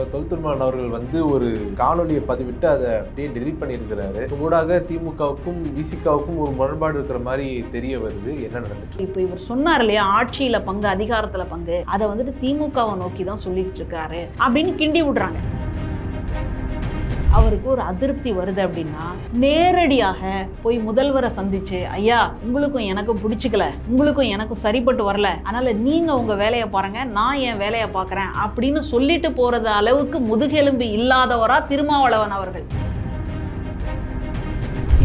தலைவர் தொல் அவர்கள் வந்து ஒரு காணொலியை பதிவிட்டு அதை அப்படியே டெலிட் பண்ணியிருக்கிறாரு. ஊடாக திமுகவுக்கும் விசிகாவுக்கும் ஒரு முரண்பாடு இருக்கிற மாதிரி தெரிய வருது. என்ன நடந்துட்டு இப்போ இவர் சொன்னார் இல்லையா ஆட்சியில பங்கு அதிகாரத்துல பங்கு. அதை வந்துட்டு திமுகவை நோக்கி தான் சொல்லிட்டு இருக்காரு அப்படின்னு கிண்டி விடுறாங்க. அவருக்கு ஒரு அதிருப்தி வருது அப்படின்னா நேரடியாக போய் முதல்வரை சந்திச்சு ஐயா உங்களுக்கும் எனக்கும் பிடிச்சிக்கல. உங்களுக்கும் எனக்கும் சரிப்பட்டு வரல. அதனால நீங்க உங்க வேலையை பாருங்க. நான் என் வேலையை பார்க்குறேன். அப்படின்னு சொல்லிட்டு போறது அளவுக்கு முதுகெலும்பு இல்லாதவரா திருமாவளவன் அவர்கள்.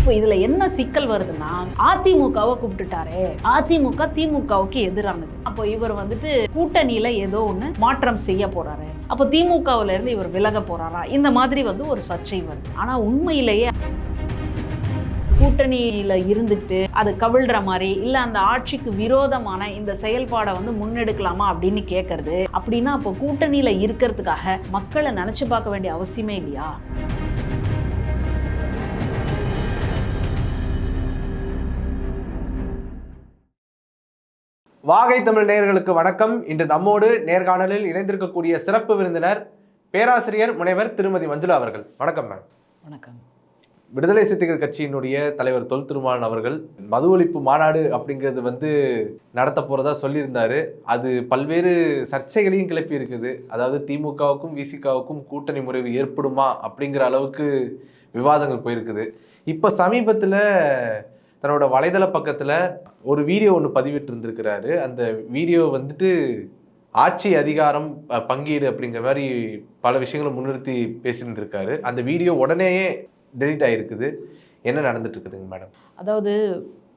இப்போ இதுல என்ன சிக்கல் வருதுன்னா அதிமுகவை கூப்பிட்டுட்டாரே. அதிமுக திமுகவுக்கு எதிரானது. அப்போ இவர் வந்துட்டு கூட்டணியில ஏதோ ஒண்ணு மாற்றம் செய்ய போறாரு. அப்போ திமுகவுல இருந்து இவர் விலக போறாரா? இந்த மாதிரி வந்து ஒரு சர்ச்சை வருது. ஆனா உண்மையிலேயே கூட்டணியில இருந்துட்டு அது கவிழ்ற மாதிரி இல்ல அந்த ஆட்சிக்கு விரோதமான இந்த செயல்பாடை வந்து முன்னெடுக்கலாமா அப்படின்னு கேட்கறது அப்படின்னா அப்போ கூட்டணியில இருக்கிறதுக்காக மக்களை நினைச்சு பார்க்க வேண்டிய அவசியமே இல்லையா? வாகை தமிழ் நேயர்களுக்கு வணக்கம். இன்று நம்மோடு நேர்காணலில் இணைந்திருக்கக்கூடிய சிறப்பு விருந்தினர் பேராசிரியர் முனைவர் திருமதி மஞ்சுளா அவர்கள். வணக்கம் மேம். வணக்கம். விடுதலை சிறுத்தைகள் கட்சியினுடைய தலைவர் தொல் திருமாவளவன் அவர்கள் மது ஒழிப்பு மாநாடு அப்படிங்கிறது வந்து நடத்த போறதா சொல்லியிருந்தாரு. அது பல்வேறு சர்ச்சைகளையும் கிளப்பி இருக்குது. அதாவது திமுகவுக்கும் விசிகாவுக்கும் கூட்டணி முறைவு ஏற்படுமா அப்படிங்கிற அளவுக்கு விவாதங்கள் போயிருக்குது. இப்போ சமீபத்தில் தன்னோட வலைதள பக்கத்தில் ஒரு வீடியோ ஒன்று பதிவிட்டு இருந்திருக்கிறாரு அந்த வீடியோ வந்துட்டு ஆட்சி அதிகாரம் பங்கீடு அப்படிங்கிற மாதிரி பல விஷயங்களை முன்னிறுத்தி பேசியிருந்திருக்காரு. அந்த வீடியோ உடனேயே டெலிட் ஆகிருக்குது என்ன நடந்துட்டு இருக்குதுங்க மேடம்? அதாவது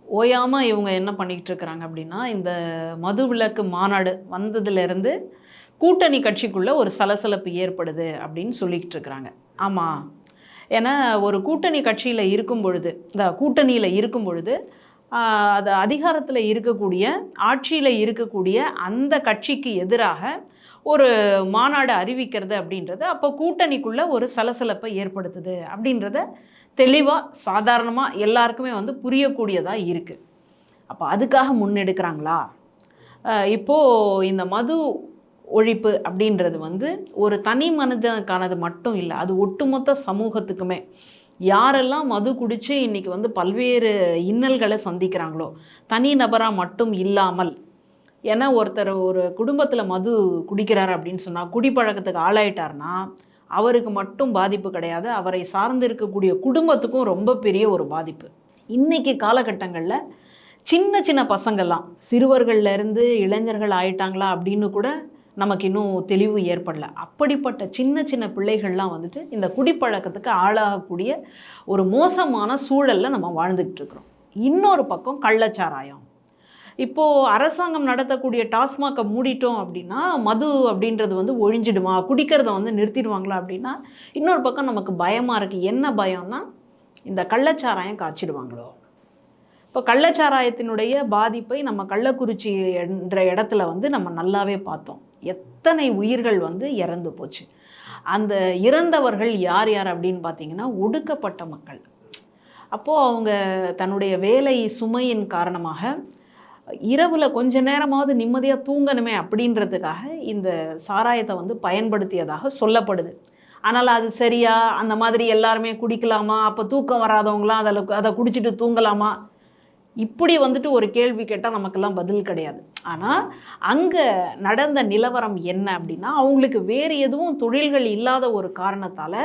ஓயாமல் இவங்க என்ன பண்ணிக்கிட்டு இருக்கிறாங்க அப்படின்னா இந்த மது விலக்கு மாநாடு வந்ததுலேருந்து கூட்டணி கட்சிக்குள்ளே ஒரு சலசலப்பு ஏற்படுது அப்படின்னு சொல்லிக்கிட்டு இருக்கிறாங்க ஆமாம் ஏன்னா ஒரு கூட்டணி கட்சியில் இருக்கும் பொழுது இந்த கூட்டணியில் இருக்கும் பொழுது அது அதிகாரத்தில் இருக்கக்கூடிய ஆட்சியில் இருக்கக்கூடிய அந்த கட்சிக்கு எதிராக ஒரு மாநாடு அறிவிக்கிறது அப்படின்றது அப்போ கூட்டணிக்குள்ளே ஒரு சலசலப்பை ஏற்படுத்துது அப்படின்றத தெளிவாக சாதாரணமாக எல்லாருக்குமே வந்து புரியக்கூடியதாக இருக்குது அப்போ அதுக்காக முன்னெடுக்கிறாங்களா? இப்போது இந்த மது ஒழிப்பு அப்படின்றது வந்து ஒரு தனி மனிதனுக்கானது மட்டும் இல்லை அது ஒட்டுமொத்த சமூகத்துக்குமே. யாரெல்லாம் மது குடித்து இன்றைக்கி வந்து பல்வேறு இன்னல்களை சந்திக்கிறாங்களோ தனி நபராக மட்டும் இல்லாமல் ஏன்னா ஒருத்தர் ஒரு குடும்பத்தில் மது குடிக்கிறார் அப்படின்னு சொன்னால் குடிப்பழக்கத்துக்கு ஆளாயிட்டார்னா அவருக்கு மட்டும் பாதிப்பு கிடையாது. அவரை சார்ந்து இருக்கக்கூடிய குடும்பத்துக்கும் ரொம்ப பெரிய ஒரு பாதிப்பு. இன்றைக்கி காலகட்டங்களில் சின்ன சின்ன பசங்கள்லாம் சிறுவர்கள்லேருந்து இளைஞர்கள் ஆயிட்டாங்களா அப்படின்னு கூட நமக்கு இன்னும் தெளிவு ஏற்படல. அப்படிப்பட்ட சின்ன சின்ன பிள்ளைகள்லாம் வந்துட்டு இந்த குடிப்பழக்கத்துக்கு ஆளாகக்கூடிய ஒரு மோசமான சூழலில் நம்ம வாழ்ந்துக்கிட்டு இருக்கிறோம். இன்னொரு பக்கம் கள்ளச்சாராயம். இப்போது அரசாங்கம் நடத்தக்கூடிய டாஸ்மாகை மூடிட்டோம் அப்படின்னா மது அப்படின்றது வந்து ஒழிஞ்சிடுமா? குடிக்கிறத வந்து நிறுத்திடுவாங்களா அப்படின்னா இன்னொரு பக்கம் நமக்கு பயமாக இருக்குது என்ன பயம்னா இந்த கள்ளச்சாராயம் காய்ச்சிடுவாங்களோ? இப்போ கள்ளச்சாராயத்தினுடைய பாதிப்பை நம்ம கள்ளக்குறிச்சி என்ற இடத்துல வந்து நம்ம நல்லாவே பார்த்தோம். எத்தனை உயிர்கள் வந்து இறந்து போச்சு. அந்த இறந்தவர்கள் யார் யார் அப்படின்னு பார்த்தீங்கன்னா ஒடுக்கப்பட்ட மக்கள். அப்போது அவங்க தன்னுடைய வேலை சுமையின் காரணமாக இரவில் கொஞ்ச நேரமாவது நிம்மதியாக தூங்கணுமே அப்படின்றதுக்காக இந்த சாராயத்தை வந்து பயன்படுத்தியதாக சொல்லப்படுது. ஆனால் அது சரியா? அந்த மாதிரி எல்லாருமே குடிக்கலாமா? அப்போ தூக்கம் வராதவங்களாம் அதில் அதை குடிச்சிட்டு தூங்கலாமா? இப்படி வந்துட்டு ஒரு கேள்வி கேட்டால் நமக்கெல்லாம் பதில் கிடையாது. ஆனால் அங்கே நடந்த நிலவரம் என்ன அப்படின்னா அவங்களுக்கு வேறு எதுவும் தொழில்கள் இல்லாத ஒரு காரணத்தால்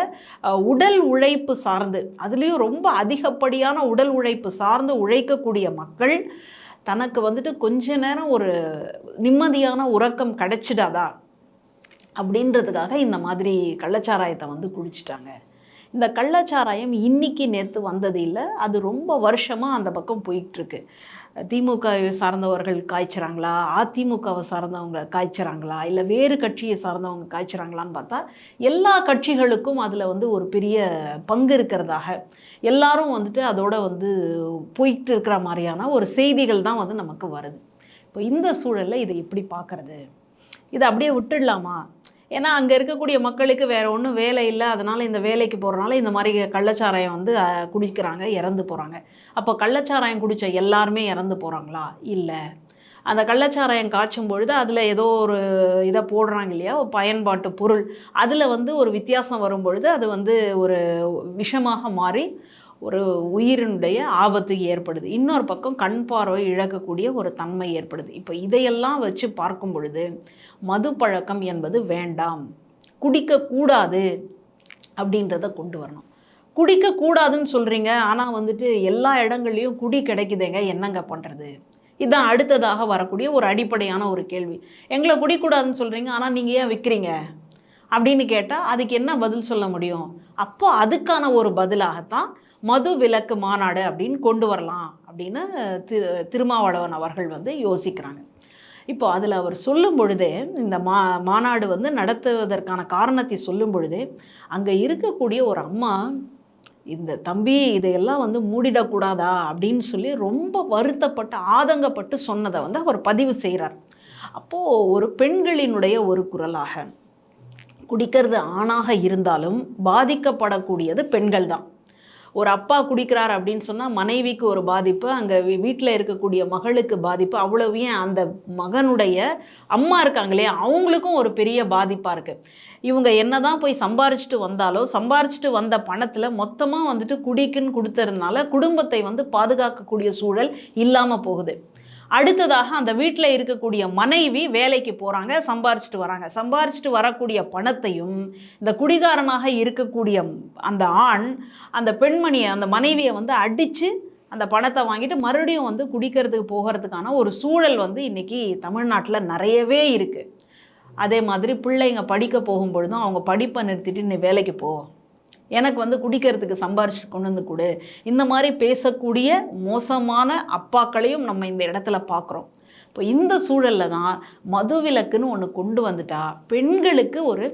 உடல் உழைப்பு சார்ந்து அதுலேயும் ரொம்ப அதிகப்படியான உடல் உழைப்பு சார்ந்து உழைக்கக்கூடிய மக்கள் தனக்கு வந்துட்டு கொஞ்ச நேரம் ஒரு நிம்மதியான உறக்கம் கிடைச்சிடாதா? அப்படின்றதுக்காக இந்த மாதிரி கள்ளச்சாராயத்தை வந்து குடிச்சிட்டாங்க. இந்த கள்ளச்சாராயம் இன்னைக்கு நேற்று வந்தது இல்லை அது ரொம்ப வருஷமாக அந்த பக்கம் போயிட்டுருக்கு திமுகவை சார்ந்தவர்கள் காய்ச்சுறாங்களா? அதிமுகவை சார்ந்தவங்க காய்ச்சுறாங்களா? இல்லை வேறு கட்சியை சார்ந்தவங்க காய்ச்சுறாங்களான்னு பார்த்தா எல்லா கட்சிகளுக்கும் அதில் வந்து ஒரு பெரிய பங்கு இருக்கிறதாக. எல்லாரும் வந்துட்டு அதோட வந்து போயிட்டு இருக்கிற மாதிரியான ஒரு செய்திகள் தான் வந்து நமக்கு வருது. இப்போ இந்த சூழலில் இதை எப்படி பார்க்கறது? இதை அப்படியே விட்டுடலாமா? ஏன்னா அங்கே இருக்கக்கூடிய மக்களுக்கு வேறு ஒன்றும் வேலை இல்லை. அதனால் இந்த வேலைக்கு போகிறனால இந்த மாதிரி கள்ளச்சாராயம் வந்து குடிக்கிறாங்க இறந்து போகிறாங்க அப்போ கள்ளச்சாராயம் குடித்த எல்லாருமே இறந்து போகிறாங்களா இல்லை. அந்த கள்ளச்சாராயம் காய்ச்சும் பொழுது அதில் ஏதோ ஒரு இதை போடுறாங்க இல்லையா? ஒரு பயன்பாட்டு பொருள். அதில் வந்து ஒரு வித்தியாசம் வரும் பொழுது அது வந்து ஒரு விஷமாக மாறி ஒரு உயிரினுடைய ஆபத்து ஏற்படுது. இன்னொரு பக்கம் கண் பார்வை இழக்கக்கூடிய ஒரு தன்மை ஏற்படுது. இப்போ இதையெல்லாம் வச்சு பார்க்கும் பொழுது மது பழக்கம் என்பது வேண்டாம். குடிக்கக்கூடாது அப்படின்றத கொண்டு வரணும். குடிக்கக்கூடாதுன்னு சொல்கிறீங்க ஆனால் வந்துட்டு எல்லா இடங்கள்லையும் குடி கிடைக்குதுங்க என்னங்க பண்ணுறது இதுதான் அடுத்ததாக வரக்கூடிய ஒரு அடிப்படையான ஒரு கேள்வி. எங்களை குடிக்கூடாதுன்னு சொல்கிறீங்க ஆனால் நீங்கள் ஏன் விற்கிறீங்க அப்படின்னு கேட்டால் அதுக்கு என்ன பதில் சொல்ல முடியும்? அப்போ அதுக்கான ஒரு பதிலாகத்தான் மது விலக்கு மாநாடு அப்படின்னு கொண்டு வரலாம் அப்படின்னு திரு திருமாவளவன் அவர்கள் வந்து யோசிக்கிறாங்க. இப்போ அதில் அவர் சொல்லும் பொழுதே இந்த மா மாநாடு வந்து நடத்துவதற்கான காரணத்தை சொல்லும் பொழுதே அங்கே இருக்கக்கூடிய ஒரு அம்மா இந்த தம்பி இதையெல்லாம் வந்து மூடிடக்கூடாதா? அப்படின்னு சொல்லி ரொம்ப வருத்தப்பட்டு ஆதங்கப்பட்டு சொன்னதை வந்து அவர் பதிவு செய்கிறார் அப்போது ஒரு பெண்களினுடைய ஒரு குரலாக குடிக்கிறது ஆணாக இருந்தாலும் பாதிக்கப்படக்கூடியது பெண்கள் தான் ஒரு அப்பா குடிக்கிறார் அப்படின்னு சொன்னால் மனைவிக்கு ஒரு பாதிப்பு அங்கே வீட்டில் இருக்கக்கூடிய மகளுக்கு பாதிப்பு அவ்வளவு ஏன் அந்த மகனுடைய அம்மா இருக்காங்களே அவங்களுக்கும் ஒரு பெரிய பாதிப்பாக இருக்குது இவங்க என்ன தான் போய் சம்பாரிச்சிட்டு வந்தாலும் சம்பாரிச்சிட்டு வந்த பணத்தில் மொத்தமாக வந்துட்டு குடிக்குன்னு கொடுத்ததுனால குடும்பத்தை வந்து பாதுகாக்கக்கூடிய சூழல் இல்லாமல் போகுது. அடுத்ததாக அந்த வீட்டில் இருக்கக்கூடிய மனைவி வேலைக்கு போகிறாங்க சம்பாரிச்சிட்டு வராங்க. சம்பாரிச்சிட்டு வரக்கூடிய பணத்தையும் இந்த குடிகாரனாக இருக்கக்கூடிய அந்த ஆண் அந்த பெண்மணியை அந்த மனைவியை வந்து அடித்து அந்த பணத்தை வாங்கிட்டு மறுபடியும் வந்து குடிக்கிறதுக்கு போகிறதுக்கான ஒரு சூழல் வந்து இன்றைக்கி தமிழ்நாட்டில் நிறையவே இருக்குது அதே மாதிரி பிள்ளைங்க படிக்க போகும்பொழுதும் அவங்க படிப்பை நிறுத்திட்டு இன்னும் வேலைக்கு போவோம் எனக்கு வந்து குடிக்கிறதுக்கு சம்பாரிச்சு கொண்டு வந்து கொடு. இந்த மாதிரி பேசக்கூடிய மோசமான அப்பாக்களையும் நம்ம இந்த இடத்துல பார்க்குறோம் இப்போ இந்த சூழலில் தான் மதுவிலக்குன்னு ஒன்று கொண்டு வந்துட்டா பெண்களுக்கு ஒரு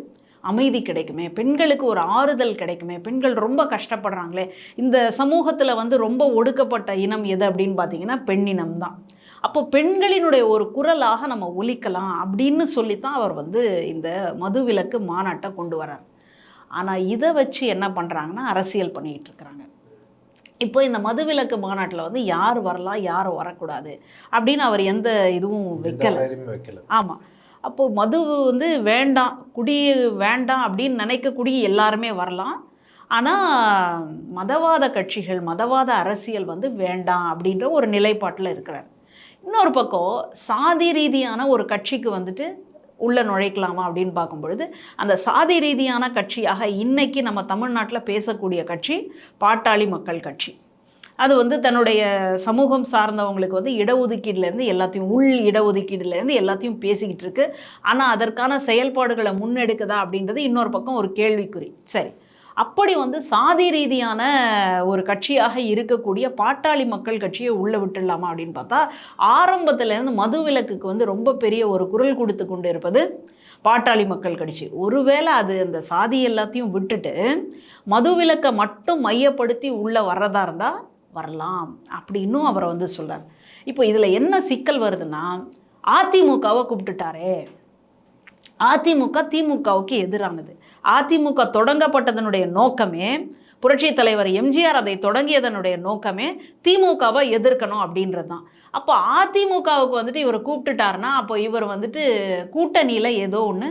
அமைதி கிடைக்குமே பெண்களுக்கு ஒரு ஆறுதல் கிடைக்குமே பெண்கள் ரொம்ப கஷ்டப்படுறாங்களே இந்த சமூகத்தில் வந்து ரொம்ப ஒடுக்கப்பட்ட இனம் எது அப்படின்னு பார்த்தீங்கன்னா பெண்ணினம் தான். அப்போ பெண்களினுடைய ஒரு குரலாக நம்ம ஒலிக்கலாம் அப்படின்னு சொல்லித்தான் அவர் வந்து இந்த மதுவிலக்கு மாநாட்டை கொண்டு வரார் ஆனால் இதை வச்சு என்ன பண்ணுறாங்கன்னா அரசியல் பண்ணிக்கிட்டு இருக்கிறாங்க இப்போ இந்த மதுவிலக்கு மாநாட்டில் வந்து யார் வரலாம் யார் வரக்கூடாது அப்படின்னு அவர் எந்த இதுவும் வைக்கல. ஆமாம் அப்போது மது வந்து வேண்டாம் குடி வேண்டாம் அப்படின்னு நினைக்கக்கூடிய எல்லாருமே வரலாம். ஆனால் மதவாத கட்சிகள் மதவாத அரசியல் வந்து வேண்டாம் அப்படின்ற ஒரு நிலைப்பாட்டில் இருக்கிறார். இன்னொரு பக்கம் சாதி ரீதியான ஒரு கட்சிக்கு வந்துட்டு உள்ளே நுழைக்கலாமா அப்படின்னு பார்க்கும்பொழுது அந்த சாதி ரீதியான கட்சியாக இன்றைக்கி நம்ம தமிழ்நாட்டில் பேசக்கூடிய கட்சி பாட்டாளி மக்கள் கட்சி. அது வந்து தன்னுடைய சமூகம் சார்ந்தவங்களுக்கு வந்து இடஒதுக்கீடுலேருந்து எல்லாத்தையும் உள் இடஒதுக்கீடுலேருந்து எல்லாத்தையும் பேசிக்கிட்டு இருக்கு. ஆனால் அதற்கான செயல்பாடுகளை முன்னெடுக்குதா அப்படின்றது இன்னொரு பக்கம் ஒரு கேள்விக்குறி. சரி. அப்படி வந்து சாதி ரீதியான ஒரு கட்சியாக இருக்கக்கூடிய பாட்டாளி மக்கள் கட்சியை உள்ளே விட்டுடலாமா அப்படின்னு பார்த்தா ஆரம்பத்துலேருந்து மதுவிலக்குக்கு வந்து ரொம்ப பெரிய ஒரு குரல் கொடுத்து கொண்டு இருப்பது பாட்டாளி மக்கள் கட்சி. ஒருவேளை அது அந்த சாதி எல்லாத்தையும் விட்டுட்டு மதுவிலக்கை மட்டும் மையப்படுத்தி உள்ளே வர்றதா இருந்தால் வரலாம் அப்படின்னும் அவரை வந்து சொல்கிறார் இப்போ இதில் என்ன சிக்கல் வருதுன்னா அதிமுகவை கூப்பிட்டுட்டாரே. அதிமுக திமுகவுக்கு எதிரானது. அதிமுக தொடங்கப்பட்டதனுடைய நோக்கமே புரட்சித் தலைவர் எம்ஜிஆர் அதை தொடங்கியதனுடைய நோக்கமே திமுகவை எதிர்க்கணும் அப்படின்றது தான் அப்போ அதிமுகவுக்கு வந்துட்டு இவர் கூப்பிட்டுட்டாருன்னா அப்போ இவர் வந்துட்டு கூட்டணியில் ஏதோ ஒன்று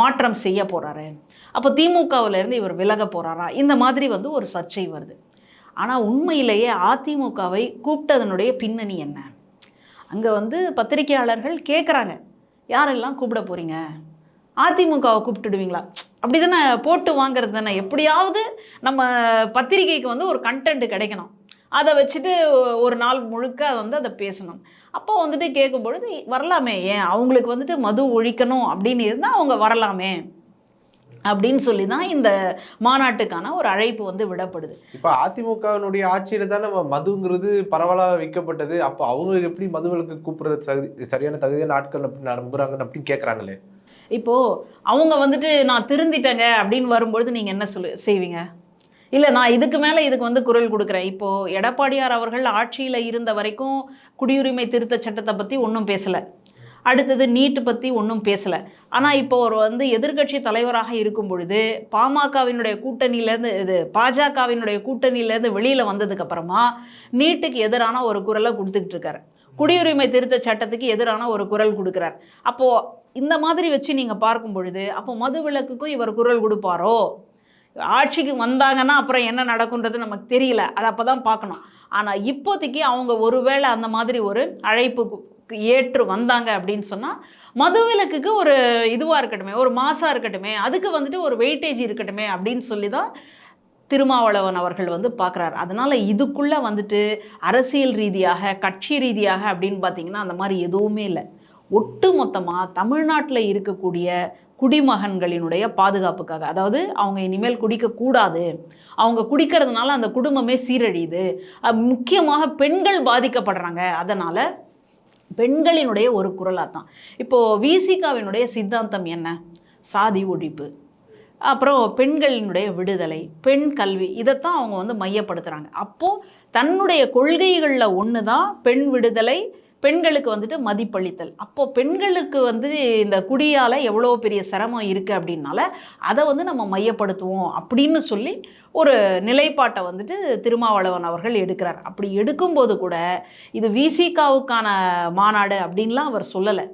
மாற்றம் செய்ய போகிறாரு அப்போ திமுகவிலேருந்து இவர் விலக போகிறாரா இந்த மாதிரி வந்து ஒரு சர்ச்சை வருது. ஆனால் உண்மையிலேயே அதிமுகவை கூப்பிட்டதனுடைய பின்னணி என்ன? அங்கே வந்து பத்திரிகையாளர்கள் கேட்குறாங்க யாரெல்லாம் கூப்பிட போகிறீங்க அதிமுகவை கூப்பிட்டுடுவீங்களா? அப்படி தானே போட்டு வாங்குறது தானே? எப்படியாவது நம்ம பத்திரிகைக்கு வந்து ஒரு கண்டென்ட் கிடைக்கணும். அதை வச்சுட்டு ஒரு நாள் முழுக்க வந்து அதை பேசணும். அப்போ வந்துட்டு கேட்கும் பொழுது வரலாமே ஏன் அவங்களுக்கு வந்துட்டு மது ஒழிக்கணும் அப்படின்னு இருந்தால் அவங்க வரலாமே? அப்படின்னு சொல்லி தான் இந்த மாநாட்டுக்கான ஒரு அழைப்பு வந்து விடப்படுது. இப்போ அதிமுகவினுடைய ஆட்சியில் தான் நம்ம மதுங்கிறது பரவலாக விற்கப்பட்டது. அப்போ அவங்க எப்படி மதுவிலக்கு கூப்பிடுறது சரியான தகுதியான ஆட்கள் அப்படி நம்புறாங்கன்னு அப்படின்னு கேட்குறாங்களே இப்போது அவங்க வந்துட்டு நான் திருந்திட்டேங்க அப்படின்னு வரும்பொழுது நீங்கள் என்ன சொல்லு செய்வீங்க? இல்லை நான் இதுக்கு மேலே இதுக்கு வந்து குரல் கொடுக்குறேன். இப்போது எடப்பாடியார் அவர்கள் ஆட்சியில் இருந்த வரைக்கும் குடியுரிமை திருத்த சட்டத்தை பற்றி ஒன்றும் பேசலை. அடுத்தது நீட்டு பற்றி ஒன்றும் பேசலை. ஆனால் இப்போ ஒரு வந்து எதிர்க்கட்சி தலைவராக இருக்கும் பொழுது பாமகவினுடைய கூட்டணியிலேருந்து இது பாஜகவினுடைய கூட்டணியிலேருந்து வெளியில் வந்ததுக்கப்புறமா நீட்டுக்கு எதிரான ஒரு குரலை கொடுத்துக்கிட்டு இருக்காரு. குடியுரிமை திருத்த சட்டத்துக்கு எதிரான ஒரு குரல் கொடுக்குறார். அப்போது இந்த மாதிரி வச்சு நீங்கள் பார்க்கும் பொழுது அப்போ மது விலக்குக்கும் இவர் குரல் கொடுப்பாரோ? ஆட்சிக்கு வந்தாங்கன்னா அப்புறம் என்ன நடக்குன்றது நமக்கு தெரியல. அதை அப்போ தான் பார்க்கணும். ஆனால் இப்போதைக்கு அவங்க ஒருவேளை அந்த மாதிரி ஒரு அழைப்பு ஏற்று வந்தாங்க அப்படின்னு சொன்னால் மதுவிலக்குக்கு ஒரு இதுவாக இருக்கட்டுமே ஒரு மாசாக இருக்கட்டுமே அதுக்கு வந்துட்டு ஒரு வெயிட்டேஜ் இருக்கட்டுமே அப்படின்னு சொல்லி தான் திருமாவளவன் அவர்கள் வந்து பார்க்குறாரு. அதனால் இதுக்குள்ளே வந்துட்டு அரசியல் ரீதியாக கட்சி ரீதியாக அப்படின்னு பார்த்தீங்கன்னா அந்த மாதிரி எதுவுமே இல்லை. ஒட்டு மொத்தமாக தமிழ்நாட்டில் இருக்கக்கூடிய குடிமகன்களினுடைய பாதுகாப்புக்காக அதாவது அவங்க இனிமேல் குடிக்கக்கூடாது அவங்க குடிக்கிறதுனால அந்த குடும்பமே சீரழியுது முக்கியமாக பெண்கள் பாதிக்கப்படுறாங்க. அதனால் பெண்களினுடைய ஒரு குரலாக தான் இப்போது விசிகாவினுடைய சித்தாந்தம் என்ன? சாதி ஒழிப்பு. அப்புறம் பெண்களினுடைய விடுதலை பெண் கல்வி இதைத்தான் அவங்க வந்து மையப்படுத்துகிறாங்க அப்போது தன்னுடைய கொள்கைகளில் ஒன்று தான் பெண் விடுதலை பெண்களுக்கு வந்துட்டு மதிப்பளித்தல். அப்போ பெண்களுக்கு வந்து இந்த குடியால் எவ்வளோ பெரிய சிரமம் இருக்குது அப்படின்னால அதை வந்து நம்ம மையப்படுத்துவோம் அப்படின்னு சொல்லி ஒரு நிலைப்பாட்டை வந்துட்டு திருமாவளவன் அவர்கள் எடுக்கிறார். அப்படி எடுக்கும்போது கூட இது விசிகாவுக்கான மாநாடு அப்படின்லாம் அவர் சொல்லலை.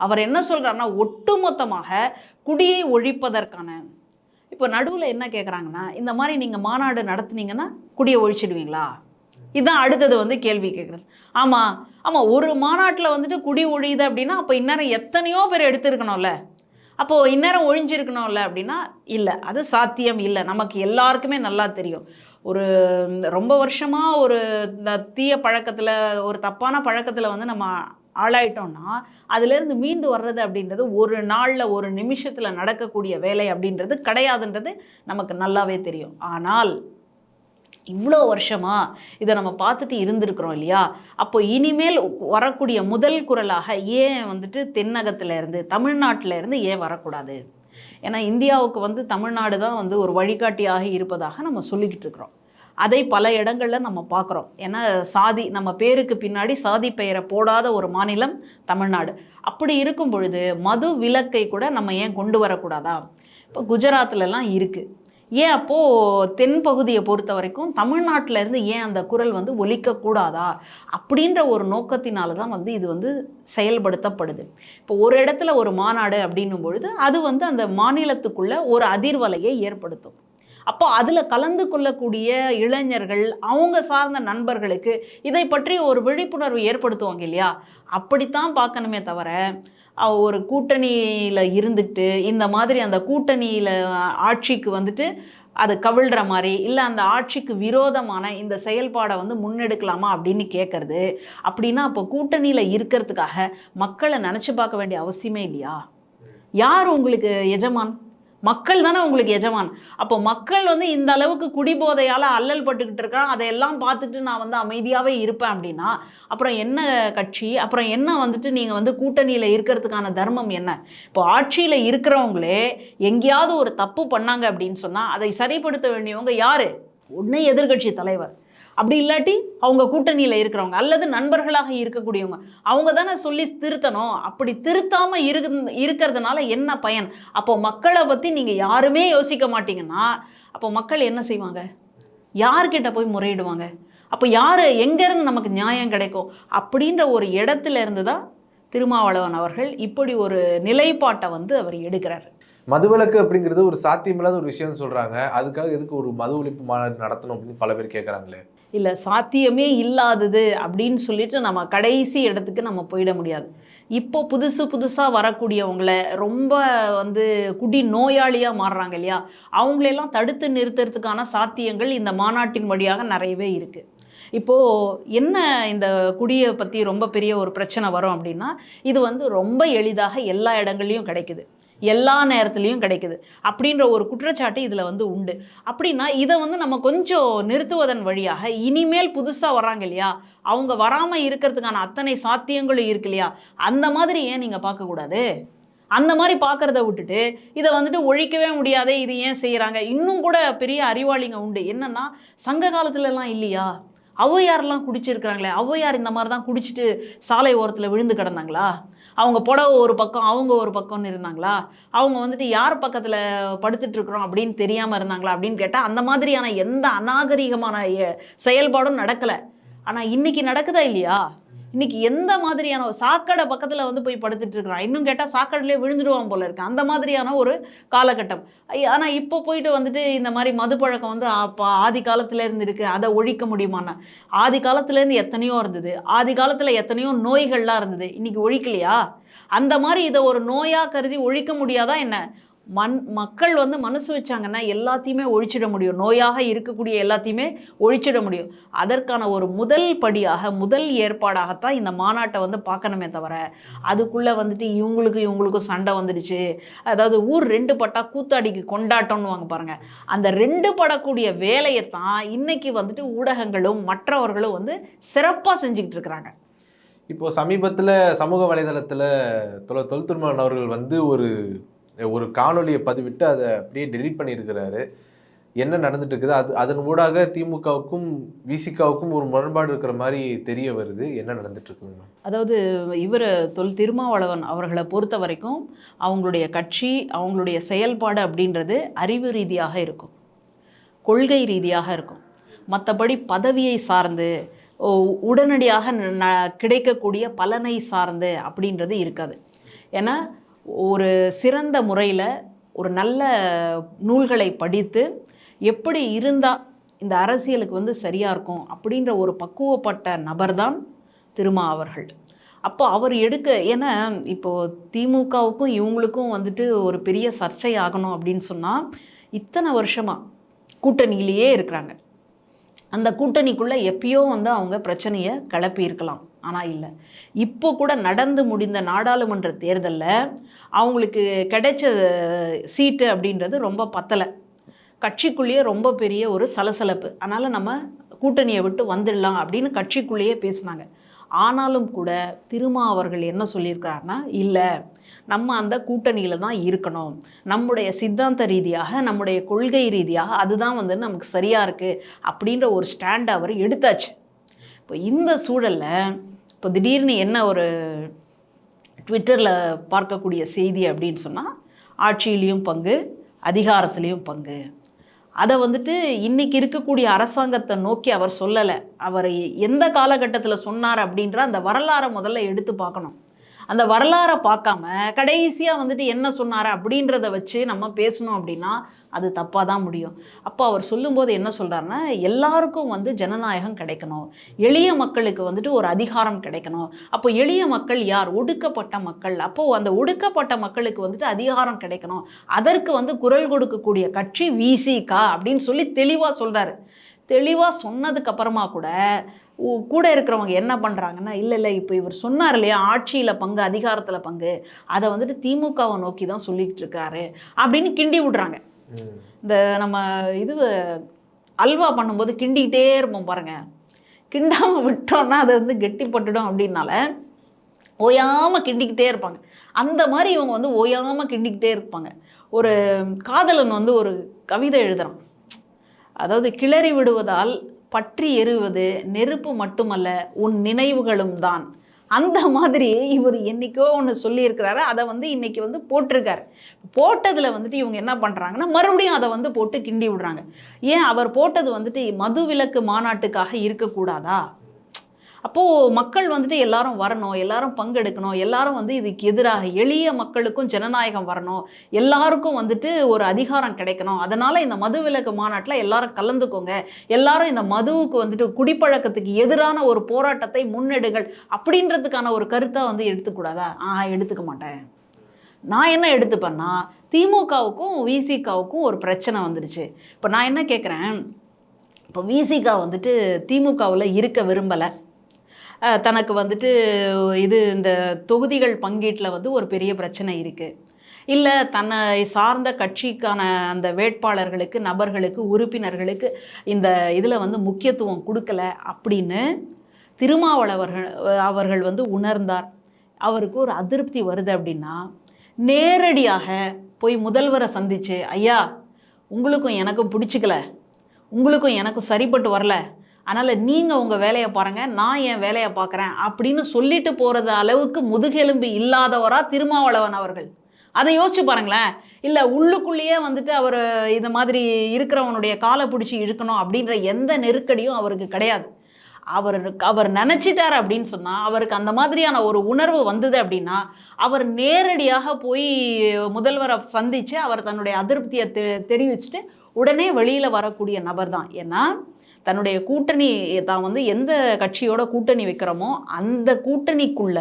அவர் என்ன சொல்கிறாருன்னா ஒட்டுமொத்தமாக குடியை ஒழிப்பதற்கான. இப்போ நடுவில் என்ன கேட்குறாங்கன்னா இந்த மாதிரி நீங்கள் மாநாடு நடத்துனீங்கன்னா குடியை ஒழிச்சிடுவீங்களா? இதுதான் அடுத்தது வந்து கேள்வி கேட்குறது ஆமாம் ஆமாம் ஒரு மாநாட்டில் வந்துட்டு குடி ஒழியுது அப்படின்னா அப்போ இந்நேரம் எத்தனையோ பேர் எடுத்திருக்கணும்ல? அப்போது இந்நேரம் ஒழிஞ்சிருக்கணும்ல அப்படின்னா இல்லை அது சாத்தியம் இல்லை. நமக்கு எல்லாருக்குமே நல்லா தெரியும். ஒரு ரொம்ப வருஷமாக ஒரு இந்த தீய பழக்கத்தில் ஒரு தப்பான பழக்கத்தில் வந்து நம்ம ஆளாயிட்டோம்னா அதுலேருந்து மீண்டு வர்றது அப்படின்றது ஒரு நாளில் ஒரு நிமிஷத்தில் நடக்கக்கூடிய வேலை அப்படின்றது கிடையாதுன்றது நமக்கு நல்லாவே தெரியும். ஆனால் இவ்வளோ வருஷமா இதை நம்ம பார்த்துட்டு இருந்திருக்கிறோம் இல்லையா? அப்போ இனிமேல் வரக்கூடிய முதல் குரலாக ஏன் வந்துட்டு தென்னகத்துல இருந்து இருந்து ஏன் வரக்கூடாது? ஏன்னா இந்தியாவுக்கு வந்து தமிழ்நாடு தான் வந்து ஒரு வழிகாட்டியாக இருப்பதாக நம்ம சொல்லிக்கிட்டு இருக்கிறோம். அதை பல இடங்களில் நம்ம பார்க்குறோம். ஏன்னா சாதி நம்ம பேருக்கு பின்னாடி சாதி பெயரை போடாத ஒரு மாநிலம் தமிழ்நாடு. அப்படி இருக்கும் பொழுது மது விலக்கை கூட நம்ம ஏன் கொண்டு வரக்கூடாதா? இப்போ குஜராத்லலாம் இருக்குது ஏன் அப்போது தென்பகுதியை பொறுத்த வரைக்கும் தமிழ்நாட்டிலேருந்து ஏன் அந்த குரல் வந்து ஒலிக்கக்கூடாதா அப்படின்ற ஒரு நோக்கத்தினால தான் வந்து இது வந்து செயல்படுத்தப்படுது. இப்போ ஒரு இடத்துல ஒரு மாநாடு அப்படின்னும் பொழுது அது வந்து அந்த மாநிலத்துக்குள்ளே ஒரு அதிர்வலையை ஏற்படுத்தும். அப்போ அதில் கலந்து கொள்ளக்கூடிய இளைஞர்கள் அவங்க சார்ந்த நண்பர்களுக்கு இதை பற்றி ஒரு விழிப்புணர்வு ஏற்படுத்துவாங்க இல்லையா? அப்படித்தான் பார்க்கணுமே தவிர ஒரு கூட்டணியில் இருந்துட்டு இந்த மாதிரி அந்த கூட்டணியில் ஆட்சிக்கு வந்துட்டு அது கவிழ்கிற மாதிரி இல்லை அந்த ஆட்சிக்கு விரோதமான இந்த செயல்பாடை வந்து முன்னெடுக்கலாமா அப்படின்னு கேட்குறது அப்படின்னா அப்போ கூட்டணியில் இருக்கிறதுக்காக மக்களை நினச்சி பார்க்க வேண்டிய அவசியமே இல்லையா? யார் உங்களுக்கு எஜமான்? மக்கள் தானே உங்களுக்கு எஜமான். அப்போ மக்கள் வந்து இந்த அளவுக்கு குடிபோதையால் அல்லல் பட்டுக்கிட்டு இருக்காங்க. அதையெல்லாம் பார்த்துட்டு நான் வந்து அமைதியாகவே இருப்பேன் அப்படின்னா அப்புறம் என்ன கட்சி? அப்புறம் என்ன வந்துட்டு நீங்கள் வந்து கூட்டணியில் இருக்கிறதுக்கான தர்மம் என்ன? இப்போ ஆட்சியில் இருக்கிறவங்களே எங்கேயாவது ஒரு தப்பு பண்ணாங்க அப்படின்னு சொன்னால் அதை சரிப்படுத்த வேண்டியவங்க யார்? ஒன்று எதிர்க்கட்சி தலைவர். அப்படி இல்லாட்டி அவங்க கூட்டணியில் இருக்கிறவங்க அல்லது நண்பர்களாக இருக்கக்கூடியவங்க அவங்க தானே சொல்லி திருத்தணும். அப்படி திருத்தாமல் இரு இருக்கிறதுனால என்ன பயன்? அப்போ மக்களை பற்றி நீங்கள் யாருமே யோசிக்க மாட்டீங்கன்னா அப்போ மக்கள் என்ன செய்வாங்க? யார்கிட்ட போய் முறையிடுவாங்க? அப்போ யார் எங்கேருந்து நமக்கு நியாயம் கிடைக்கும்? அப்படின்ற ஒரு இடத்துல இருந்து தான் திருமாவளவன் அவர்கள் இப்படி ஒரு நிலைப்பாட்டை வந்து அவர் எடுக்கிறார். மதுவிலக்கு அப்படிங்கிறது ஒரு சாத்தியமில்லாத ஒரு விஷயம்னு சொல்கிறாங்க அதுக்காக எதுக்கு ஒரு மது ஒழிப்பு மாநாடு நடத்தணும் அப்படின்னு பல பேர் கேட்குறாங்களே இல்லை சாத்தியமே இல்லாதது அப்படின்னு சொல்லிட்டு நம்ம கடைசி இடத்துக்கு நம்ம போயிட முடியாது. இப்போ புதுசு புதுசாக வரக்கூடியவங்கள ரொம்ப வந்து குடி நோயாளியாக மாறுறாங்க இல்லையா? அவங்களெல்லாம் தடுத்து நிறுத்துறதுக்கான சாத்தியங்கள் இந்த மாநாட்டின் வழியாக நிறையவே இருக்குது இப்போது என்ன இந்த குடியை பற்றி ரொம்ப பெரிய ஒரு பிரச்சனை வரும் அப்படின்னா இது வந்து ரொம்ப எளிதாக எல்லா இடங்கள்லையும் கிடைக்குது. எல்லா நேரத்துலையும் கிடைக்குது. அப்படின்ற ஒரு குற்றச்சாட்டு இதில் வந்து உண்டு. அப்படின்னா இதை வந்து நம்ம கொஞ்சம் நிறுத்துவதன் வழியாக இனிமேல் புதுசாக வராங்க இல்லையா? அவங்க வராமல் இருக்கிறதுக்கான அத்தனை சாத்தியங்களும் இருக்கு இல்லையா? அந்த மாதிரி ஏன் நீங்கள் பார்க்கக்கூடாது? அந்த மாதிரி பார்க்குறத விட்டுட்டு இதை வந்துட்டு ஒழிக்கவே முடியாதே இது ஏன் செய்கிறாங்க இன்னும் கூட பெரிய அறிவாளிங்க உண்டு. என்னன்னா சங்க காலத்துலலாம் இல்லையா? ஔவையார்லாம் குடிச்சிருக்கிறாங்களே ஔவையார் இந்த மாதிரி தான் குடிச்சிட்டு சாலை ஓரத்தில் விழுந்து கிடந்தாங்களா? அவங்க புடவை ஒரு பக்கம் அவங்க ஒரு பக்கம்னு இருந்தாங்களா? அவங்க வந்துட்டு யார் பக்கத்தில் படுத்துட்ருக்குறோம் அப்படின்னு தெரியாமல் இருந்தாங்களா அப்படின்னு கேட்டால் அந்த மாதிரியான எந்த அநாகரிகமான செயல்பாடும் நடக்கலை. ஆனால் இன்னைக்கு நடக்குதா இல்லையா? இன்னைக்கு எந்த மாதிரியான ஒரு சாக்கடை பக்கத்தில் வந்து போய் படுத்துட்டு இருக்கிறான்? இன்னும் கேட்டால் சாக்கடையிலே விழுந்துடுவான் போல இருக்கு. அந்த மாதிரியான ஒரு காலகட்டம். ஆனால் இப்போ போயிட்டு வந்துட்டு இந்த மாதிரி மது பழக்கம் வந்து அப்போ ஆதி காலத்துல இருந்து இருக்கு. அதை ஒழிக்க முடியுமாண்ணா ஆதி காலத்துலேருந்து எத்தனையோ இருந்தது. ஆதி காலத்தில் எத்தனையோ நோய்கள்லாம் இருந்தது. இன்னைக்கு ஒழிக்கலையா? அந்த மாதிரி இதை ஒரு நோயாக கருதி ஒழிக்க முடியாதா என்ன? மண் மக்கள் வந்து மனசு வச்சாங்கன்னா எல்லாத்தையுமே ஒழிச்சிட முடியும். நோயாக இருக்கக்கூடிய எல்லாத்தையுமே ஒழிச்சிட முடியும். அதற்கான ஒரு முதல் படியாக முதல் ஏற்பாடாகத்தான் இந்த மாநாட்டை வந்து பார்க்கணுமே தவிர அதுக்குள்ளே வந்துட்டு இவங்களுக்கு இவங்களுக்கும் சண்டை வந்துடுச்சு. அதாவது ஊர் ரெண்டு பட்டா கூத்தாடிக்கு கொண்டாட்டம்னு வாங்க பாருங்கள் அந்த ரெண்டு படக்கூடிய வேலையை தான் இன்னைக்கு வந்துட்டு ஊடகங்களும் மற்றவர்களும் வந்து சிறப்பாக செஞ்சுக்கிட்டு இருக்கிறாங்க. இப்போது சமீபத்தில் சமூக வலைதளத்தில் தொல தொல்துருமான் அவர்கள் வந்து ஒரு ஒரு காணொளியை பதிவிட்டு அதை அப்படியே டெலீட் பண்ணியிருக்கிறாரு. என்ன நடந்துட்டு இருக்குது அது அதன் ஊடாக திமுகவுக்கும் விசிகாவுக்கும் ஒரு முரண்பாடு இருக்கிற மாதிரி தெரிய வருது. என்ன நடந்துட்டு இருக்குங்க அதாவது இவர் தொல் திருமாவளவன் அவர்களை பொறுத்த வரைக்கும் அவங்களுடைய கட்சி அவங்களுடைய செயல்பாடு அப்படின்றது அறிவு ரீதியாக இருக்கும். கொள்கை ரீதியாக இருக்கும். மற்றபடி பதவியை சார்ந்து உடனடியாக ந- கிடைக்கக்கூடிய பலனை சார்ந்து அப்படின்றது இருக்காது. ஏன்னா ஒரு சிறந்த முறையில் ஒரு நல்ல நூல்களை படித்து எப்படி இருந்தால் இந்த அரசியலுக்கு வந்து சரியாக இருக்கும் அப்படின்ற ஒரு பக்குவப்பட்ட நபர்தான் திருமா அவர்கள். அப்போ அவர் எடுக்க ஏன்னா இப்போது திமுகவுக்கும் இவங்களுக்கும் வந்துட்டு ஒரு பெரிய சர்ச்சை ஆகணும் அப்படின்னு சொன்னால் இத்தனை வருஷமாக கூட்டணியிலேயே இருக்கிறாங்க. அந்த கூட்டணிக்குள்ளே எப்பயோ வந்து அவங்க பிரச்சனையை கிளப்பியிருக்கலாம் ஆனால் இல்லை. இப்போ கூட நடந்து முடிந்த நாடாளுமன்ற தேர்தலில் அவங்களுக்கு கிடைச்ச சீட்டு அப்படின்றது ரொம்ப பத்தலை. கட்சிக்குள்ளேயே ரொம்ப பெரிய ஒரு சலசலப்பு. அதனால் நம்ம கூட்டணியை விட்டு வந்துடலாம் அப்படின்னு கட்சிக்குள்ளேயே பேசினாங்க. ஆனாலும் கூட திருமா அவர்கள் என்ன சொல்லியிருக்கிறாருன்னா இல்லை நம்ம அந்த கூட்டணியில் தான் இருக்கணும். நம்முடைய சித்தாந்த ரீதியாக நம்முடைய கொள்கை ரீதியாக அதுதான் வந்து நமக்கு சரியாக இருக்குது அப்படின்ற ஒரு ஸ்டாண்ட் அவர் எடுத்தாச்சு. இப்போ இந்த சூழலில் இப்போ திடீர்னு என்ன ஒரு ட்விட்டரில் பார்க்கக்கூடிய செய்தி அப்படின்னு சொன்னால் ஆட்சியிலையும் பங்கு அதிகாரத்துலேயும் பங்கு. அதை வந்துட்டு இன்றைக்கி இருக்கக்கூடிய அரசாங்கத்தை நோக்கி அவர் சொல்லலை. அவர் எந்த காலகட்டத்தில் சொன்னார் அப்படின்ற அந்த வரலாறை முதல்ல எடுத்து பார்க்கணும். அந்த வரலாறை பார்க்காம கடைசியாக வந்துட்டு என்ன சொன்னார் அப்படின்றத வச்சு நம்ம பேசணும் அப்படின்னா அது தப்பாக தான் முடியும். அப்போ அவர் சொல்லும்போது என்ன சொல்கிறாருன்னா எல்லாருக்கும் வந்து ஜனநாயகம் கிடைக்கணும். எளிய மக்களுக்கு வந்துட்டு ஒரு அதிகாரம் கிடைக்கணும். அப்போ எளிய மக்கள் யார்? ஒடுக்கப்பட்ட மக்கள். அப்போது அந்த ஒடுக்கப்பட்ட மக்களுக்கு வந்துட்டு அதிகாரம் கிடைக்கணும். அதற்கு வந்து குரல் கொடுக்கக்கூடிய கட்சி விசிகா அப்படின்னு சொல்லி தெளிவாக சொல்கிறாரு தெளிவாக சொன்னதுக்கு அப்புறமா கூட கூட இருக்கிறவங்க என்ன பண்ணுறாங்கன்னா இல்லை இல்லை இப்போ இவர் சொன்னார் இல்லையா ஆட்சியில் பங்கு அதிகாரத்தில் பங்கு அதை வந்துட்டு திமுகவை நோக்கி தான் சொல்லிக்கிட்டு இருக்காரு அப்படின்னு கிண்டி விடுறாங்க. இந்த நம்ம இது அல்வா பண்ணும்போது கிண்டிக்கிட்டே இருப்போம் பாருங்க. கிண்டாமல் விட்டோம்னா அது வந்து கெட்டிப்பட்டுடும் அப்படின்னால ஓயாமல் கிண்டிக்கிட்டே இருப்பாங்க. அந்த மாதிரி இவங்க வந்து ஓயாமல் கிண்டிக்கிட்டே இருப்பாங்க. ஒரு காதலன் வந்து ஒரு கவிதை எழுதுறான். அதாவது கிளறி விடுவதால் பற்றி எறுவது நெருப்பு மட்டுமல்ல உன் நினைவுகளும் தான். அந்த மாதிரி இவர் என்னைக்கோ ஒன்று சொல்லியிருக்கிறாரு. அதை வந்து இன்னைக்கு வந்து போட்டிருக்காரு. போட்டதில் வந்துட்டு இவங்க என்ன பண்ணுறாங்கன்னா மறுபடியும் அதை வந்து போட்டு கிண்டி விடுறாங்க. ஏன்? அவர் போட்டது வந்துட்டு மதுவிலக்கு மாநாட்டுக்காக இருக்கக்கூடாதா? அப்போது மக்கள் வந்துட்டு எல்லாரும் வரணும் எல்லாரும் பங்கெடுக்கணும் எல்லாரும் வந்து இதுக்கு எதிராக எளிய மக்களுக்கும் ஜனநாயகம் வரணும் எல்லாருக்கும் வந்துட்டு ஒரு அதிகாரம் கிடைக்கணும். அதனால் இந்த மது விலக்கு மாநாட்டில் எல்லாரும் கலந்துக்கோங்க. எல்லாரும் இந்த மதுவுக்கு வந்துட்டு குடிப்பழக்கத்துக்கு எதிரான ஒரு போராட்டத்தை முன்னெடுங்கள் அப்படின்றதுக்கான ஒரு கருத்தை வந்து எடுத்துக்கூடாதா? ஆ எடுத்துக்க மாட்டேன். நான் என்ன எடுத்துப்பேன்னா திமுகவுக்கும் விசிகாவுக்கும் ஒரு பிரச்சனை வந்துடுச்சு இப்போ நான் என்ன கேட்குறேன் இப்போ விசிகா வந்துட்டு திமுகவில் இருக்க விரும்பலை. தனக்கு வந்துட்டு இது இந்த தொகுதிகள் பங்கீட்டில் வந்து ஒரு பெரிய பிரச்சனை இருக்குது இல்லை தன்னை சார்ந்த கட்சிக்கான அந்த வேட்பாளர்களுக்கு நபர்களுக்கு உறுப்பினர்களுக்கு இந்த இதில் வந்து முக்கியத்துவம் கொடுக்கல அப்படின்னு திருமாவளவர்கள் அவர்கள் வந்து உணர்ந்தார். அவருக்கு ஒரு அதிருப்தி வருது அப்படின்னா நேரடியாக போய் முதல்வரை சந்திச்சு ஐயா உங்களுக்கும் எனக்கும் பிடிச்சிக்கல. உங்களுக்கும் எனக்கும் சரிப்பட்டு வரல. அதனால் நீங்கள் உங்கள் வேலையை பாருங்கள் நான் என் வேலையை பார்க்குறேன் அப்படின்னு சொல்லிட்டு போகிறது அளவுக்கு முதுகெலும்பு இல்லாதவராக திருமாவளவன் அவர்கள். அதை யோசிச்சு பாருங்களேன். இல்லை உள்ளுக்குள்ளேயே வந்துட்டு அவர் இந்த மாதிரி இருக்கிறவனுடைய காலை பிடிச்சி இழுக்கணும் அப்படின்ற எந்த நெருக்கடியும் அவருக்கு கிடையாது. அவர் அவர் நினச்சிட்டார் அப்படின்னு சொன்னால் அவருக்கு அந்த மாதிரியான ஒரு உணர்வு வந்தது அப்படின்னா அவர் நேரடியாக போய் முதல்வரை சந்தித்து அவர் தன்னுடைய அதிருப்தியை தெ தெரிவிச்சுட்டு உடனே வெளியில் வரக்கூடிய நபர் தான் ஏன்னா தன்னுடைய கூட்டணி தான் வந்து எந்த கட்சியோட கூட்டணி வைக்கிறோமோ அந்த கூட்டணிக்குள்ள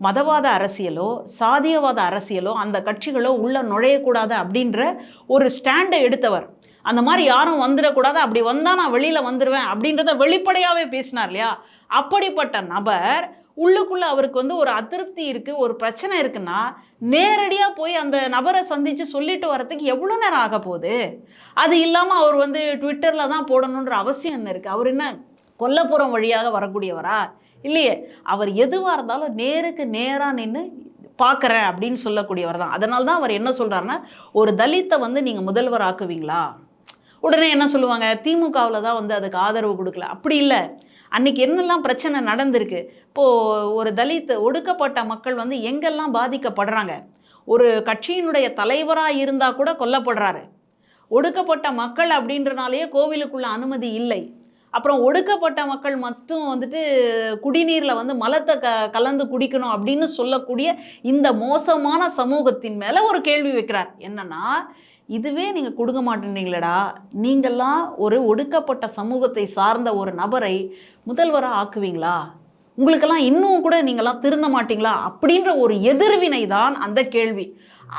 மதவாத அரசியலோ சாதியவாத அரசியலோ அந்த கட்சிகளோ உள்ளே நுழையக்கூடாது அப்படின்ற ஒரு ஸ்டாண்டை எடுத்தவர். அந்த மாதிரி யாரும் வந்துடக்கூடாது அப்படி வந்தால் நான் வெளியில் வந்துடுவேன் அப்படின்றத வெளிப்படையாகவே பேசினார் இல்லையா? அப்படிப்பட்ட நபர் உள்ளுக்குள்ளே அவருக்கு வந்து ஒரு அதிருப்தி இருக்குது ஒரு பிரச்சனை இருக்குன்னா நேரடியாக போய் அந்த நபரை சந்தித்து சொல்லிட்டு வரதுக்கு எவ்வளோ நேரம் ஆக போகுது? அது இல்லாமல் அவர் வந்து ட்விட்டரில் தான் போடணுன்ற அவசியம் என்ன இருக்குது அவர் என்ன கொல்லப்புறம் வழியாக வரக்கூடியவரா? இல்லையே அவர் எதுவாக இருந்தாலும் நேருக்கு நேராக நின்று பார்க்குறேன் அப்படின்னு சொல்லக்கூடியவர் தான். அதனால தான் அவர் என்ன சொல்கிறாருன்னா ஒரு தலித்தை வந்து நீங்கள் முதல்வர் ஆக்குவீங்களா உடனே என்ன சொல்லுவாங்க திமுகவில் தான் வந்து அதுக்கு ஆதரவு கொடுக்கல. அப்படி இல்லை. அன்றைக்கி என்னெல்லாம் பிரச்சனை நடந்திருக்கு? இப்போது ஒரு தலித் ஒடுக்கப்பட்ட மக்கள் வந்து எங்கெல்லாம் பாதிக்கப்படுறாங்க? ஒரு கட்சியினுடைய தலைவராக இருந்தால் கூட கொல்லப்படுறாரு. ஒடுக்கப்பட்ட மக்கள் அப்படின்றனாலேயே கோவிலுக்குள்ள அனுமதி இல்லை. அப்புறம் ஒடுக்கப்பட்ட மக்கள் மட்டும் வந்துட்டு குடிநீரில் வந்து மலத்தை க கலந்து குடிக்கணும் அப்படின்னு சொல்லக்கூடிய இந்த மோசமான சமூகத்தின் மேலே ஒரு கேள்வி வைக்கிறார். என்னன்னா இதுவே நீங்கள் கொடுக்க மாட்டேன்றீங்களடா. நீங்கள்லாம் ஒரு ஒடுக்கப்பட்ட சமூகத்தை சார்ந்த ஒரு நபரை முதல்வராக ஆக்குவீங்களா? உங்களுக்கெல்லாம் இன்னும் கூட நீங்கள்லாம் திருந்த மாட்டீங்களா? அப்படின்ற ஒரு எதிர்வினை தான் அந்த கேள்வி.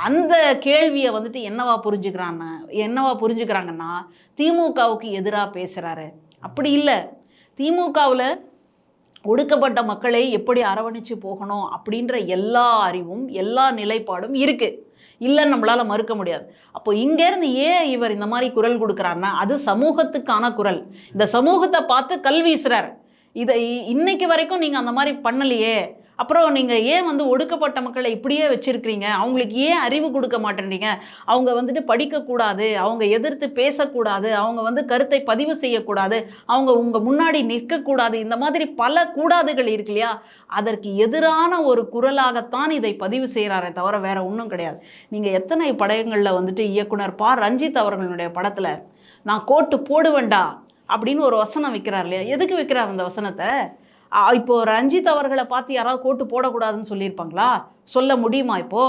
அந்த கேள்வியை வந்துட்டு என்னவா புரிஞ்சுக்கிறான் என்னவா புரிஞ்சுக்கிறாங்கன்னா திமுகவுக்கு எதிராக பேசுகிறாரு அப்படி இல்லை. திமுகவில் ஒடுக்கப்பட்ட மக்களை எப்படி அரவணைச்சு போகணும் அப்படின்ற எல்லா அறிவும் எல்லா நிலைப்பாடும் இருக்குது இல்லைன்னு நம்மளால் மறுக்க முடியாது. அப்போ இங்கேருந்து ஏன் இவர் இந்த மாதிரி குரல் கொடுக்குறாருன்னா அது சமூகத்துக்கான குரல். இந்த சமூகத்தை பார்த்து கல் வீசுறார் இதை இன்னைக்கு வரைக்கும் நீங்கள் அந்த மாதிரி பண்ணலையே. அப்புறம் நீங்கள் ஏன் வந்து ஒடுக்கப்பட்ட மக்களை இப்படியே வச்சுருக்கிறீங்க? அவங்களுக்கு ஏன் அறிவு கொடுக்க மாட்டேன்றீங்க? அவங்க வந்துட்டு படிக்கக்கூடாது அவங்க எதிர்த்து பேசக்கூடாது அவங்க வந்து கருத்தை பதிவு செய்யக்கூடாது அவங்க உங்கள் முன்னாடி நிற்கக்கூடாது இந்த மாதிரி பல கூடாதுகள் இருக்கு இல்லையா? அதற்கு எதிரான ஒரு குரலாகத்தான் இதை பதிவு செய்கிறாரே தவிர வேற ஒன்றும் கிடையாது. நீங்கள் எத்தனை படங்களில் வந்துட்டு இயக்குனர் பா. ரஞ்சித் அவர்களுடைய படத்தில் நான் கோட்டு போடுவேண்டா அப்படின்னு ஒரு வசனம் வைக்கிறார் இல்லையா? எதுக்கு வைக்கிறார் அந்த வசனத்தை? இப்போது இப்போ ரஞ்சித் அவர்களை பார்த்து யாராவது கோட்டு போடக்கூடாதுன்னு சொல்லியிருப்பாங்களா? சொல்ல முடியுமா இப்போ?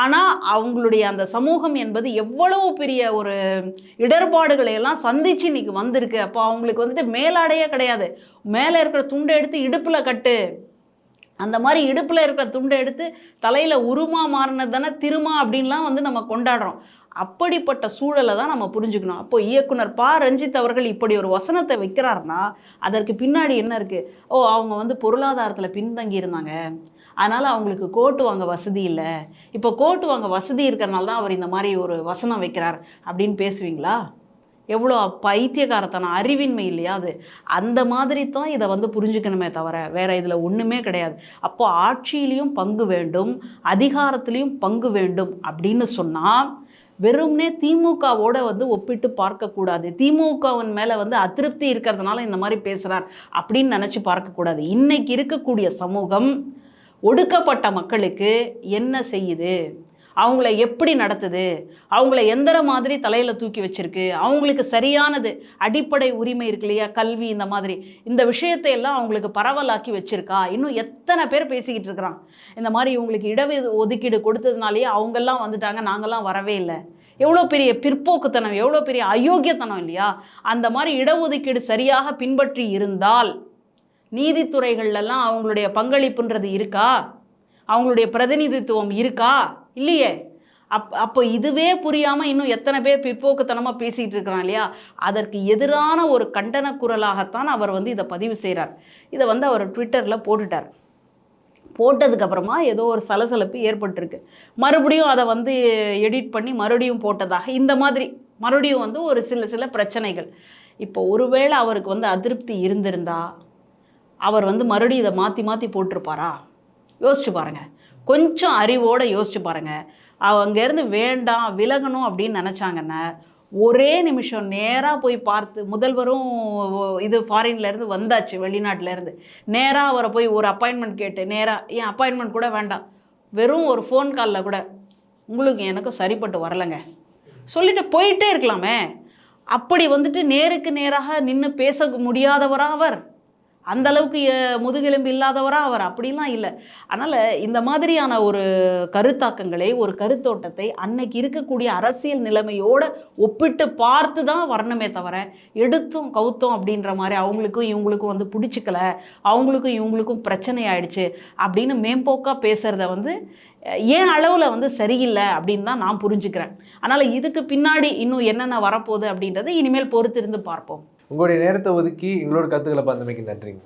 ஆனால் அவங்களுடைய அந்த சமூகம் என்பது எவ்வளவு பெரிய ஒரு இடர்பாடுகளை எல்லாம் சந்திச்சு இன்னைக்கு வந்திருக்கு. அப்போ அவங்களுக்கு வந்துட்டு மேலாடையே கிடையாது. மேலே இருக்கிற துண்டை எடுத்து இடுப்பில் கட்டு. அந்த மாதிரி இடுப்பில் இருக்கிற துண்டை எடுத்து தலையில் உருமா மாறினது தானே திருமா அப்படின்லாம் வந்து நம்ம கொண்டாடுறோம். அப்படிப்பட்ட சூழலை தான் நம்ம புரிஞ்சுக்கணும். அப்போ இயக்குனர் பா. ரஞ்சித் அவர்கள் இப்படி ஒரு வசனத்தை வைக்கிறாருன்னா அதற்கு பின்னாடி என்ன இருக்குது ஓ அவங்க வந்து பொருளாதாரத்தில் பின்தங்கி இருந்தாங்க. அதனால் அவங்களுக்கு கோட்டு வாங்க வசதி இல்லை. இப்போ கோட்டு வாங்க வசதி இருக்கிறனால தான் அவர் இந்த மாதிரி ஒரு வசனம் வைக்கிறார் அப்படின்னு பேசுவீங்களா? எவ்வளோ பைத்தியகாரத்தனம் அறிவின்மை இல்லையா அது? அந்த மாதிரி தான் இதை வந்து புரிஞ்சுக்கணுமே தவிர வேறு இதில் ஒன்றுமே கிடையாது. அப்போது ஆட்சியிலையும் பங்கு வேண்டும் அதிகாரத்திலையும் பங்கு வேண்டும் அப்படின்னு சொன்னால் வெறும்னே திமுகவோட வந்து ஒப்பிட்டு பார்க்கக்கூடாது. திமுகவின் மேலே வந்து அதிருப்தி இருக்கிறதுனால இந்த மாதிரி பேசுகிறார் அப்படின்னு நினச்சி பார்க்கக்கூடாது. இன்னைக்கு இருக்கக்கூடிய சமூகம் ஒடுக்கப்பட்ட மக்களுக்கு என்ன செய்யுது? அவங்கள எப்படி நடத்துது? அவங்கள எந்தர மாதிரி தலையில் தூக்கி வச்சிருக்கு. அவங்களுக்கு சரியானது அடிப்படை உரிமை இருக்கு இல்லையா? கல்வி இந்த மாதிரி. இந்த விஷயத்தை எல்லாம் அவங்களுக்கு பரவலாக்கி வச்சிருக்கா? இன்னும் எத்தனை பேர் பேசிக்கிட்டு இருக்கிறான்? இந்த மாதிரி இவங்களுக்கு இட ஒதுக்கீடு கொடுத்ததுனாலேயே அவங்கெல்லாம் வந்துட்டாங்க. நாங்கள்லாம் வரவே இல்லை. எவ்வளோ பெரிய பிற்போக்குத்தனம் எவ்வளோ பெரிய அயோக்கியத்தனம் இல்லையா? அந்த மாதிரி இடஒதுக்கீடு சரியாக பின்பற்றி இருந்தால் நீதித்துறைகள்லாம் அவங்களுடைய பங்களிப்புன்றது இருக்கா? அவங்களுடைய பிரதிநிதித்துவம் இருக்கா? இல்லையே? அப் அப்போ இதுவே புரியாமல் இன்னும் எத்தனை பேர் பிற்போக்குத்தனமாக பேசிகிட்டு இருக்கிறான் இல்லையா? அதற்கு எதிரான ஒரு கண்டன குரலாகத்தான் அவர் வந்து இதை பதிவு செய்கிறார் இதை வந்து அவர் ட்விட்டரில் போட்டுட்டார். போட்டதுக்கப்புறமா ஏதோ ஒரு சலசலப்பு ஏற்பட்டிருக்கு. மறுபடியும் அதை வந்து எடிட் பண்ணி மறுபடியும் போட்டதாக இந்த மாதிரி மறுபடியும் வந்து ஒரு சில சில பிரச்சனைகள். இப்போ ஒருவேளை அவருக்கு வந்து அதிருப்தி இருந்திருந்தா அவர் வந்து மறுபடியும் இதை மாற்றி மாற்றி போட்டிருப்பாரா? யோசிச்சு பாருங்கள் கொஞ்சம் அறிவோடு யோசிச்சு பாருங்கள் அங்கேருந்து வேண்டாம் விலகணும் அப்படின்னு நினச்சாங்கன்னா ஒரே நிமிஷம் நேராக போய் பார்த்து முதல்வரும் இது ஃபாரின்லேருந்து வந்தாச்சு வெளிநாட்டிலேருந்து நேராக அவரை போய் ஒரு அப்பாயின்மெண்ட் கேட்டு நேராக ஏன் அப்பாயின்மெண்ட் கூட வேண்டாம். வெறும் ஒரு ஃபோன் காலில் கூட உங்களுக்கு எனக்கும் சரிப்பட்டு வரலைங்க. சொல்லிட்டு போயிட்டே இருக்கலாமே. அப்படி வந்துட்டு நேருக்கு நேராக நின்று பேச முடியாதவரா அவர் அந்த அளவுக்கு முதுகெலும்பு இல்லாதவரா அவர்? அப்படிலாம் இல்லை. அதனால் இந்த மாதிரியான ஒரு கருத்தாக்கங்களை ஒரு கருத்தோட்டத்தை அன்னைக்கு இருக்கக்கூடிய அரசியல் நிலைமையோடு ஒப்பிட்டு பார்த்து தான் வரணுமே தவிர எடுத்தும் கவுத்தோம் அப்படின்ற மாதிரி அவங்களுக்கும் இவங்களுக்கும் வந்து பிடிச்சிக்கல. அவங்களுக்கும் இவங்களுக்கும் பிரச்சனை ஆயிடுச்சு அப்படின்னு மேம்போக்காக பேசுகிறத வந்து ஏன் அளவில் வந்து சரியில்லை அப்படின்னு தான் நான் புரிஞ்சுக்கிறேன். அதனால் இதுக்கு பின்னாடி இன்னும் என்னென்ன வரப்போகுது அப்படின்றத இனிமேல் பொறுத்திருந்து பார்ப்போம். உங்களுடைய நேரத்தை ஒதுக்கி எங்களோட கருத்துக்களை பார்த்தமைக்கு நன்றிங்க.